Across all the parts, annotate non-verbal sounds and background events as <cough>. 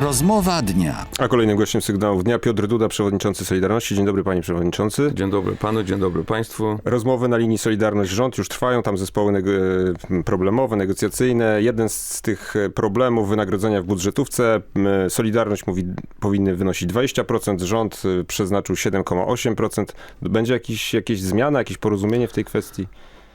Rozmowa dnia. A kolejnym gościem sygnałów dnia Piotr Duda, przewodniczący Solidarności. Dzień dobry panie przewodniczący. Dzień dobry panu, dzień dobry państwu. Rozmowy na linii Solidarność Rząd już trwają, tam zespoły neg- problemowe, negocjacyjne. Jeden z tych problemów wynagrodzenia w budżetówce. Solidarność mówi, powinny wynosić 20%, rząd y, przeznaczył 7,8%. Będzie jakiś, jakieś zmiana, jakieś porozumienie w tej kwestii?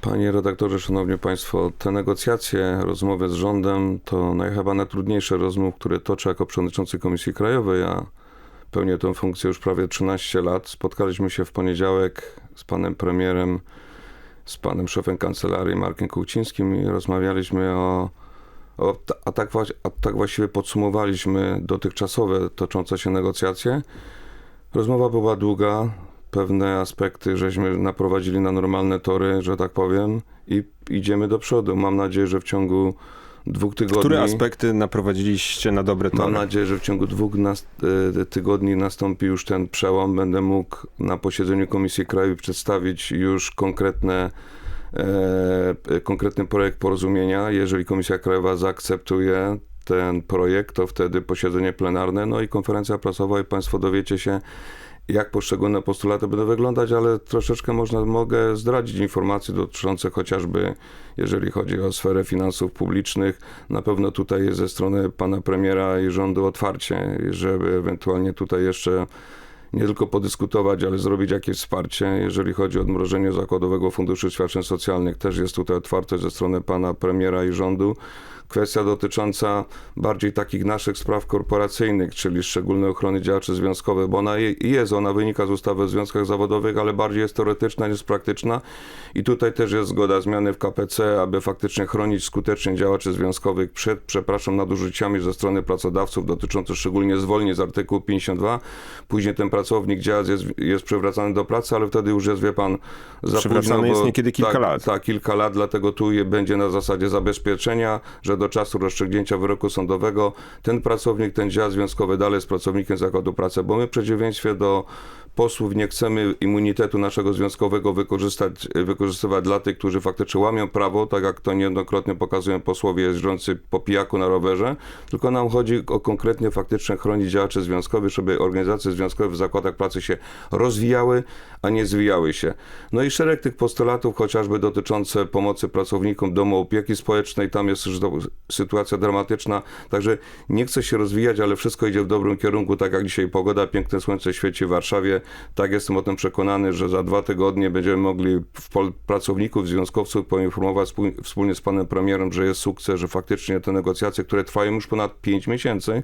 Panie redaktorze, szanowni państwo, te negocjacje, rozmowy z rządem to chyba najtrudniejsze rozmów, które toczę jako przewodniczący Komisji Krajowej. Ja pełnię tę funkcję już prawie 13 lat. Spotkaliśmy się w poniedziałek z panem premierem, z panem szefem kancelarii Markiem Kułcińskim i rozmawialiśmy o, o a, tak, a tak właściwie podsumowaliśmy dotychczasowe toczące się negocjacje. Rozmowa była długa, pewne aspekty żeśmy naprowadzili na normalne tory, że tak powiem, i idziemy do przodu. Mam nadzieję, że w ciągu dwóch tygodni. Które aspekty naprowadziliście na dobre Mam tory? nadzieję, że w ciągu dwóch nas, e, tygodni nastąpi już ten przełom. Będę mógł na posiedzeniu Komisji Krajowej przedstawić już konkretne, e, konkretny projekt porozumienia. Jeżeli Komisja Krajowa zaakceptuje ten projekt, to wtedy posiedzenie plenarne, no i konferencja prasowa i Państwo dowiecie się, jak poszczególne postulaty będą wyglądać, ale troszeczkę można, mogę zdradzić informacje dotyczące chociażby, jeżeli chodzi o sferę finansów publicznych, na pewno tutaj jest ze strony pana premiera i rządu otwarcie, żeby ewentualnie tutaj jeszcze nie tylko podyskutować, ale zrobić jakieś wsparcie. Jeżeli chodzi o odmrożenie Zakładowego Funduszu Świadczeń Socjalnych, też jest tutaj otwartość ze strony pana premiera i rządu. Kwestia dotycząca bardziej takich naszych spraw korporacyjnych, czyli szczególnej ochrony działaczy związkowych, bo ona je- jest, ona wynika z ustawy o związkach zawodowych, ale bardziej jest teoretyczna niż praktyczna. I tutaj też jest zgoda zmiany w KPC, aby faktycznie chronić skutecznie działaczy związkowych przed, przepraszam, nadużyciami ze strony pracodawców dotyczących szczególnie zwolnień z artykułu 52. Później ten pracownik działa, jest, jest przywracany do pracy, ale wtedy już jest, wie pan, za Przywracany późno, jest niekiedy kilka tak, lat. Tak, kilka lat, dlatego tu będzie na zasadzie zabezpieczenia, że do czasu rozstrzygnięcia wyroku sądowego ten pracownik, ten dział związkowy dalej jest pracownikiem zakładu pracy, bo my w przeciwieństwie do posłów nie chcemy immunitetu naszego związkowego wykorzystać, wykorzystywać dla tych, którzy faktycznie łamią prawo, tak jak to niejednokrotnie pokazują posłowie jeżdżący po pijaku na rowerze, tylko nam chodzi o konkretnie faktycznie chronić działaczy związkowych, żeby organizacje związkowe w zakładach pracy się rozwijały, a nie zwijały się. No i szereg tych postulatów, chociażby dotyczące pomocy pracownikom domu opieki społecznej, tam jest już sytuacja dramatyczna, także nie chce się rozwijać, ale wszystko idzie w dobrym kierunku, tak jak dzisiaj pogoda, piękne słońce świeci w Warszawie, tak jestem o tym przekonany, że za dwa tygodnie będziemy mogli pracowników, związkowców poinformować wspólnie z panem premierem, że jest sukces, że faktycznie te negocjacje, które trwają już ponad 5 miesięcy,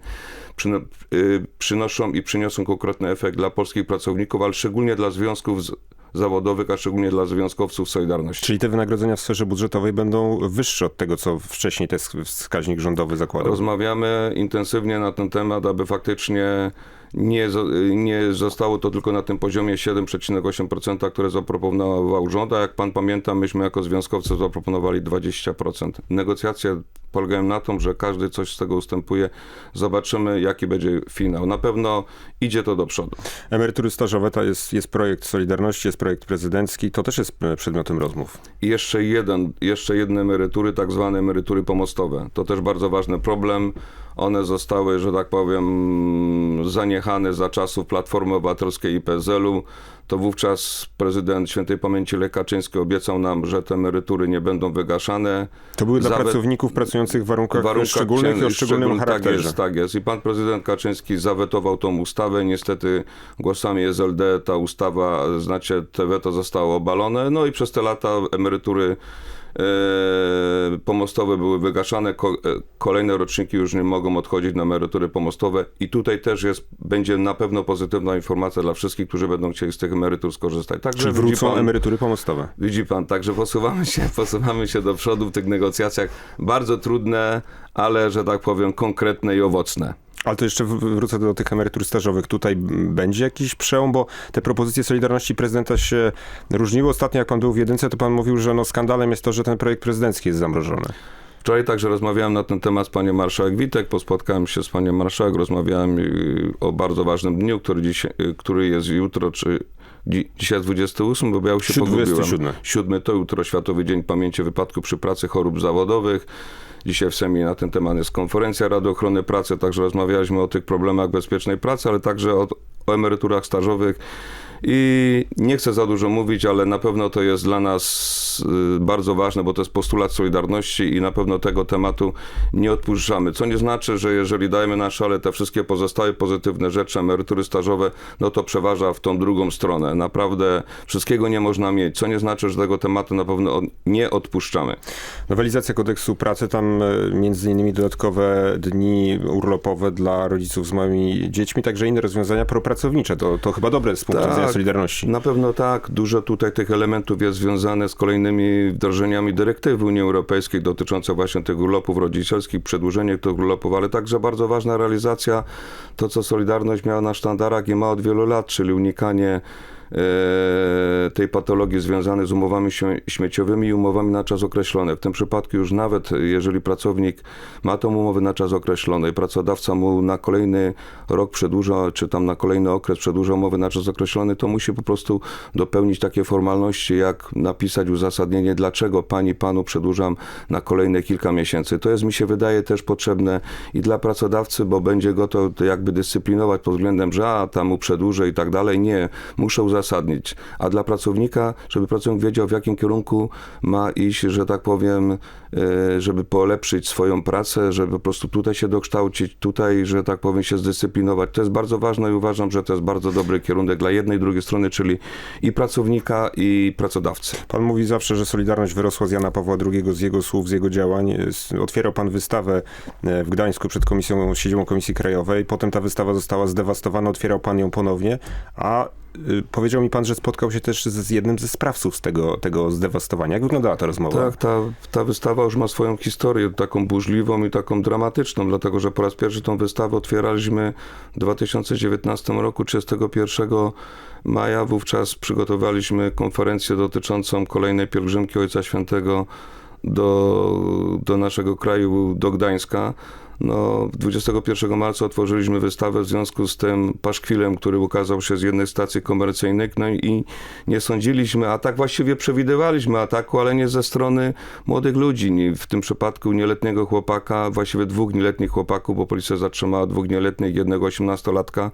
y, przynoszą i przyniosą konkretny efekt dla polskich pracowników, ale szczególnie dla związków z- zawodowych, a szczególnie dla związkowców Solidarności. Czyli te wynagrodzenia w sferze budżetowej będą wyższe od tego, co wcześniej ten wskaźnik rządowy zakładał? Rozmawiamy intensywnie na ten temat, aby faktycznie nie, nie zostało to tylko na tym poziomie 7,8%, które zaproponował rząd, a jak pan pamięta, myśmy jako związkowcy zaproponowali 20%. Negocjacje polegają na tym, że każdy coś z tego ustępuje. Zobaczymy, jaki będzie finał. Na pewno idzie to do przodu. Emerytury stażowe to jest, jest projekt Solidarności, jest projekt prezydencki, to też jest e, przedmiotem rozmów. I jeszcze jeden, jeszcze jedne emerytury, tak zwane emerytury pomostowe. To też bardzo ważny problem. One zostały, że tak powiem, zaniechane za czasów Platformy Obywatelskiej i PSL-u. To wówczas prezydent świętej pamięci Lech Kaczyński obiecał nam, że te emerytury nie będą wygaszane. To były dla Zawe- pracowników pracujących w warunkach, warunkach szczególnych i o szczególnym szczególnych- charakterze. Tak jest, tak jest. I pan prezydent Kaczyński zawetował tą ustawę. Niestety głosami SLD ta ustawa, znacie, te weto zostało obalone. No i przez te lata emerytury pomostowe były wygaszane. E, kolejne roczniki już nie mogą odchodzić na emerytury pomostowe. I tutaj też jest, będzie na pewno pozytywna informacja dla wszystkich, którzy będą chcieli z tych emerytur skorzystać. Także widzi wrócą pan- emerytury pomostowe. Widzi pan, także posuwamy się, <laughs> posuwamy się do przodu w tych negocjacjach. Bardzo trudne, ale że tak powiem, konkretne i owocne. Ale to jeszcze wrócę do tych emerytur stażowych. Tutaj będzie jakiś przełom, bo te propozycje Solidarności prezydenta się różniły. Ostatnio, jak pan był w jedynce, to pan mówił, że no skandalem jest to, że ten projekt prezydencki jest zamrożony. Wczoraj także rozmawiałem na ten temat z panią marszałek Witek, pospotkałem się z panią marszałek, rozmawiałem y, o bardzo ważnym dniu, który, dziś, y, który jest jutro, czy Dzi- dzisiaj jest 28, bo ja już się Siód- pogubiłem. 27. Siódmy to jutro Światowy Dzień Pamięci Wypadku przy Pracy Chorób Zawodowych. Dzisiaj w Sejmie na ten temat jest konferencja Rady Ochrony Pracy, także rozmawialiśmy o tych problemach bezpiecznej pracy, ale także o, o emeryturach stażowych. I nie chcę za dużo mówić, ale na pewno to jest dla nas y, bardzo ważne, bo to jest postulat Solidarności i na pewno tego tematu nie odpuszczamy. Co nie znaczy, że jeżeli dajemy na szale te wszystkie pozostałe pozytywne rzeczy, emerytury stażowe, no to przeważa w tą drugą stronę. Naprawdę wszystkiego nie można mieć, co nie znaczy, że tego tematu na pewno nie odpuszczamy. Nowelizacja kodeksu pracy, tam e, między innymi dodatkowe dni urlopowe dla rodziców z małymi dziećmi, także inne rozwiązania propracownicze. To, to chyba dobre z punktu Tak. widzenia Solidarności. Na pewno tak. Dużo tutaj tych elementów jest związane z kolejnymi wdrożeniami dyrektywy Unii Europejskiej dotyczące właśnie tych urlopów rodzicielskich, przedłużenie tych urlopów, ale także bardzo ważna realizacja to, co Solidarność miała na sztandarach i ma od wielu lat, czyli unikanie tej patologii związanej z umowami śmie- śmieciowymi i umowami na czas określony. W tym przypadku już nawet jeżeli pracownik ma tą umowę na czas określony i pracodawca mu na kolejny rok przedłuża, czy tam na kolejny okres przedłuża umowę na czas określony, to musi po prostu dopełnić takie formalności, jak napisać uzasadnienie, dlaczego pani, panu przedłużam na kolejne kilka miesięcy. To jest, mi się wydaje, też potrzebne i dla pracodawcy, bo będzie go to jakby dyscyplinować pod względem, że a, tam mu przedłużę i tak dalej. Nie, muszę uzasadnić. A dla pracownika, żeby pracownik wiedział, w jakim kierunku ma iść, że tak powiem, e, żeby polepszyć swoją pracę, żeby po prostu tutaj się dokształcić, tutaj, że tak powiem, się zdyscyplinować. To jest bardzo ważne i uważam, że to jest bardzo dobry kierunek dla jednej i drugiej strony, czyli i pracownika, i pracodawcy. Pan mówi zawsze, że Solidarność wyrosła z Jana Pawła II, z jego słów, z jego działań. Otwierał pan wystawę e, w Gdańsku przed komisją, siedzibą Komisji Krajowej. Potem ta wystawa została zdewastowana, otwierał pan ją ponownie, a powiedział mi pan, że spotkał się też z z jednym ze sprawców z tego, tego zdewastowania. Jak wyglądała ta rozmowa? Tak, ta, ta wystawa już ma swoją historię, taką burzliwą i taką dramatyczną, dlatego że po raz pierwszy tą wystawę otwieraliśmy w 2019 roku, 31 maja. Wówczas przygotowaliśmy konferencję dotyczącą kolejnej pielgrzymki Ojca Świętego do, do naszego kraju, do Gdańska. No, 21 marca otworzyliśmy wystawę w związku z tym paszkwilem, który ukazał się z jednej stacji komercyjnych, no i nie sądziliśmy, a tak właściwie przewidywaliśmy ataku, ale nie ze strony młodych ludzi. W tym przypadku nieletniego chłopaka, właściwie dwóch nieletnich chłopaków, bo policja zatrzymała dwóch nieletnich, jednego osiemnastolatka,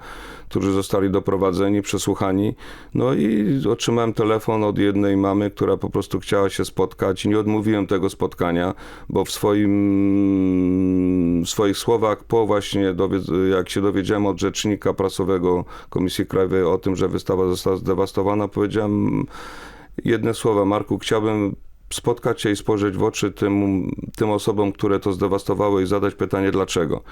którzy zostali doprowadzeni, przesłuchani. No i otrzymałem telefon od jednej mamy, która po prostu chciała się spotkać i nie odmówiłem tego spotkania, bo w swoim, swoich słowach po właśnie, jak się dowiedziałem od rzecznika prasowego Komisji Krajowej o tym, że wystawa została zdewastowana, powiedziałem jedne słowa, Marku, chciałbym spotkać się i spojrzeć w oczy tym, tym osobom, które to zdewastowały i zadać pytanie dlaczego.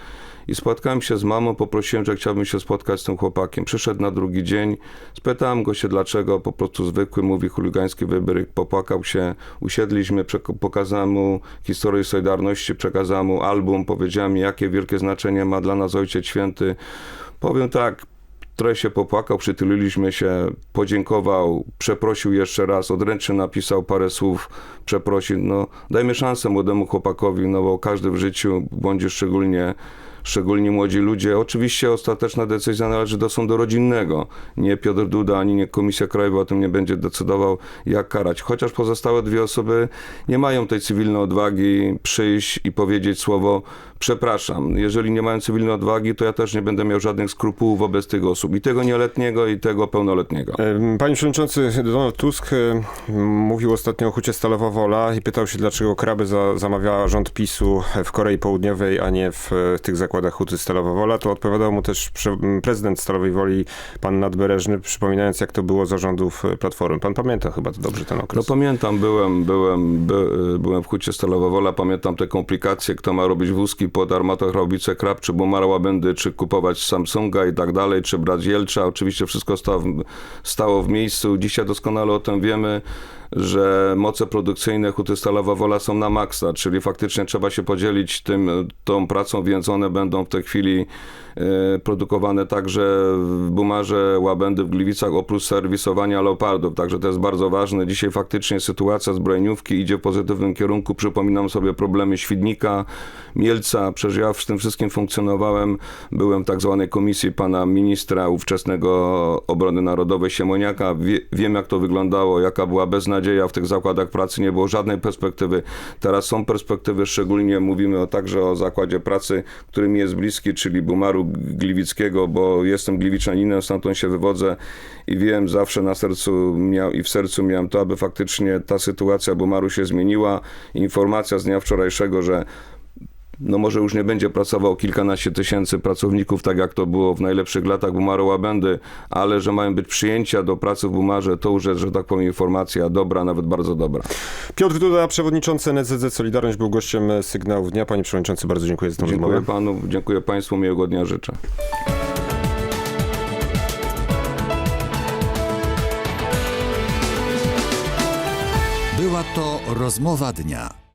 I spotkałem się z mamą, poprosiłem, że chciałbym się spotkać z tym chłopakiem. Przyszedł na drugi dzień, spytałem go się dlaczego, po prostu zwykły, mówi chuligański wybryk, popłakał się, usiedliśmy, pokazałem mu historię Solidarności, przekazałem mu album, powiedziałem jakie wielkie znaczenie ma dla nas Ojciec Święty. Powiem tak, trochę się popłakał, przytuliliśmy się, podziękował, przeprosił jeszcze raz, odręcznie napisał parę słów, przeprosił. No, dajmy szansę młodemu chłopakowi, no bo każdy w życiu, bądź szczególnie szczególnie młodzi ludzie. Oczywiście ostateczna decyzja należy do sądu rodzinnego. Nie Piotr Duda, ani nie Komisja Krajowa o tym nie będzie decydował, jak karać. Chociaż pozostałe dwie osoby nie mają tej cywilnej odwagi przyjść i powiedzieć słowo przepraszam. Jeżeli nie mają cywilnej odwagi, to ja też nie będę miał żadnych skrupułów wobec tych osób. I tego nieletniego, i tego pełnoletniego. Em, Panie przewodniczący Donald Tusk e, mówił ostatnio o hucie Stalowa Wola i pytał się, dlaczego kraby za, zamawiała rząd PiSu w Korei Południowej, a nie w e, tych zakładach huty Stalowa Wola. To odpowiadał mu też prezydent Stalowej Woli, pan Nadbereżny, przypominając, jak to było za rządów e, Platformy. Pan pamięta chyba dobrze ten No okres. pamiętam, byłem, byłem, by, byłem w hucie Stalowa Wola, pamiętam te komplikacje, kto ma robić wózki pod armatochrobice krab, czy Bumara Łabędy, czy kupować Samsunga i tak dalej, czy brać Jelcza. Oczywiście wszystko stało w, stało w miejscu. Dzisiaj doskonale o tym wiemy. Że moce produkcyjne Huty Stalowa Wola są na maksa, czyli faktycznie trzeba się podzielić tym, tą pracą, więc one będą w tej chwili e, produkowane także w Bumarze, Łabędy, w Gliwicach, oprócz serwisowania leopardów. Także to jest bardzo ważne. Dzisiaj faktycznie sytuacja zbrojeniówki idzie w pozytywnym kierunku. Przypominam sobie problemy Świdnika, Mielca. Przecież ja w tym wszystkim funkcjonowałem. Byłem w tak zwanej komisji pana ministra ówczesnego obrony narodowej Siemoniaka. Wie, wiem jak to wyglądało, jaka była beznadzieja w tych zakładach pracy. Nie było żadnej perspektywy. Teraz są perspektywy, szczególnie mówimy o, także o zakładzie pracy, który mi jest bliski, czyli Bumaru Gliwickiego, bo jestem gliwiczaninem, stamtąd się wywodzę i wiem, zawsze na sercu miał, i w sercu miałem to, aby faktycznie ta sytuacja Bumaru się zmieniła. Informacja z dnia wczorajszego, że no może już nie będzie pracował kilkanaście tysięcy pracowników, tak jak to było w najlepszych latach Bumaru Łabędy, ale że mają być przyjęcia do pracy w Bumarze, to już jest, że tak powiem, informacja dobra, nawet bardzo dobra. Piotr Duda, przewodniczący NZZ Solidarność, był gościem Sygnału Dnia. Panie Przewodniczący, bardzo dziękuję za tę Dziękuję rozmowę. panu, dziękuję państwu, miłego dnia życzę. Była to rozmowa dnia.